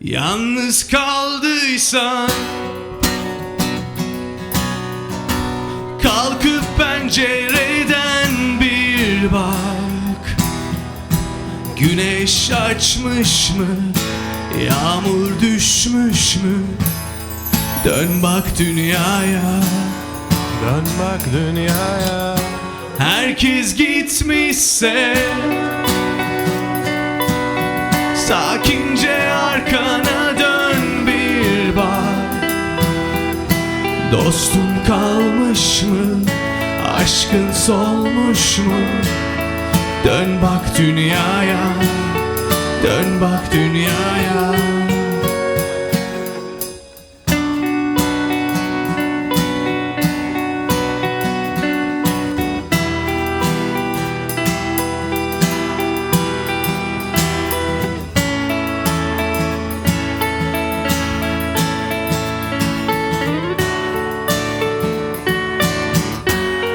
Yalnız kaldıysan Kalkıp pencereden bir bak Güneş açmış mı? Yağmur düşmüş mü? Dön bak dünyaya Dön bak dünyaya Herkes gitmişse Sakince arkana dön bir bak Dostun kalmış mı? Aşkın solmuş mu? Dön bak dünyaya Dön bak dünyaya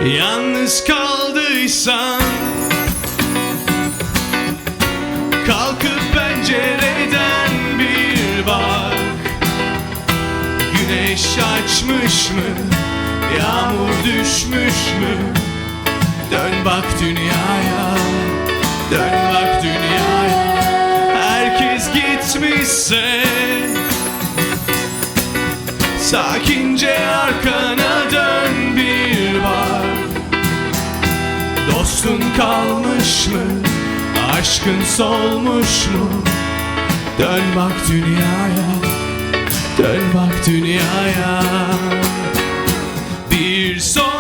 Yalnız kaldıysan Kalkıp pencereden bir bak Güneş açmış mı? Yağmur düşmüş mü? Dön bak dünyaya Dön bak dünyaya Herkes gitmişse Sakince arkana dön bir bak Dostun kalmış mı? Aşkın solmuş mu? Dön bak dünyaya Dön bak dünyaya Bir sonbahar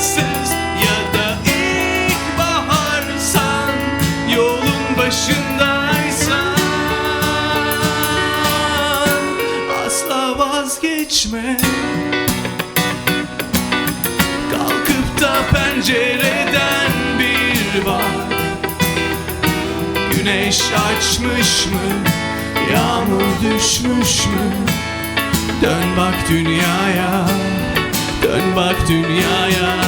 savunmasız ya da ilkbaharsan yolun başındaysan asla vazgeçme kalkıp da pencereden bir bak Güneş açmış mı? Yağmur düşmüş mü? Dön bak dünyaya Dön bak dünyaya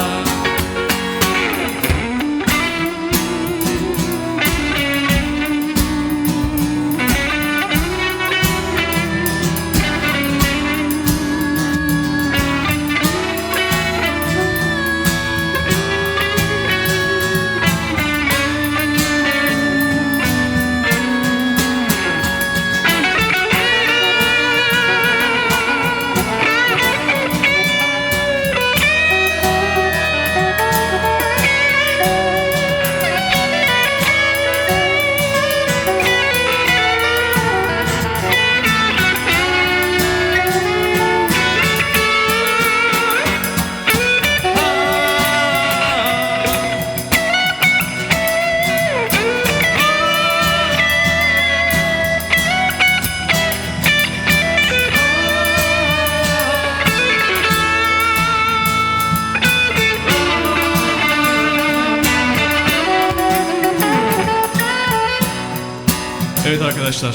Evet arkadaşlar.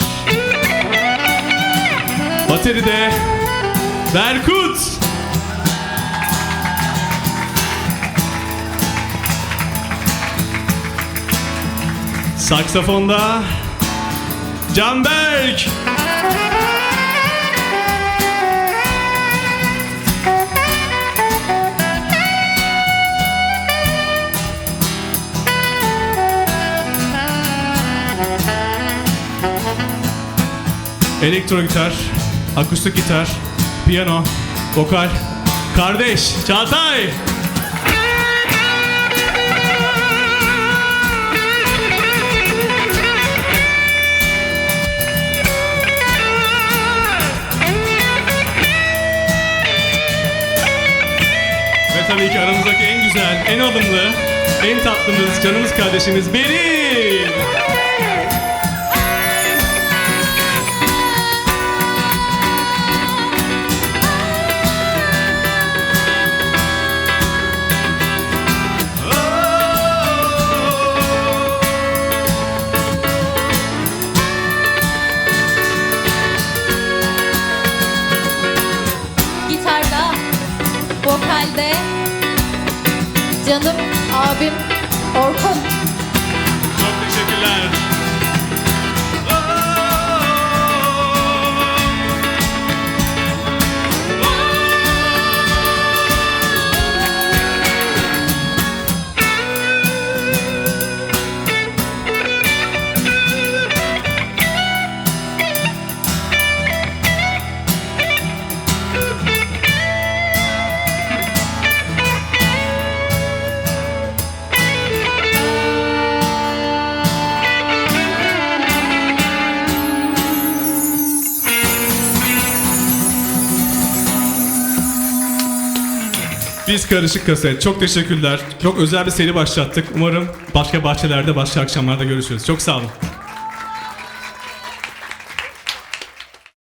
Bateride Berkut. Saksafonda Canberk. Elektro gitar, akustik gitar, piyano, vokal, kardeş Çağatay. Ve tabii ki aramızdaki en güzel, en alımlı, en tatlımız, canımız kardeşimiz Beril. Finalde canım abim Orkun. Biz Karışık Kaset. Çok teşekkürler. Çok özel bir seri başlattık. Umarım başka bahçelerde, başka akşamlarda görüşürüz. Çok sağ olun.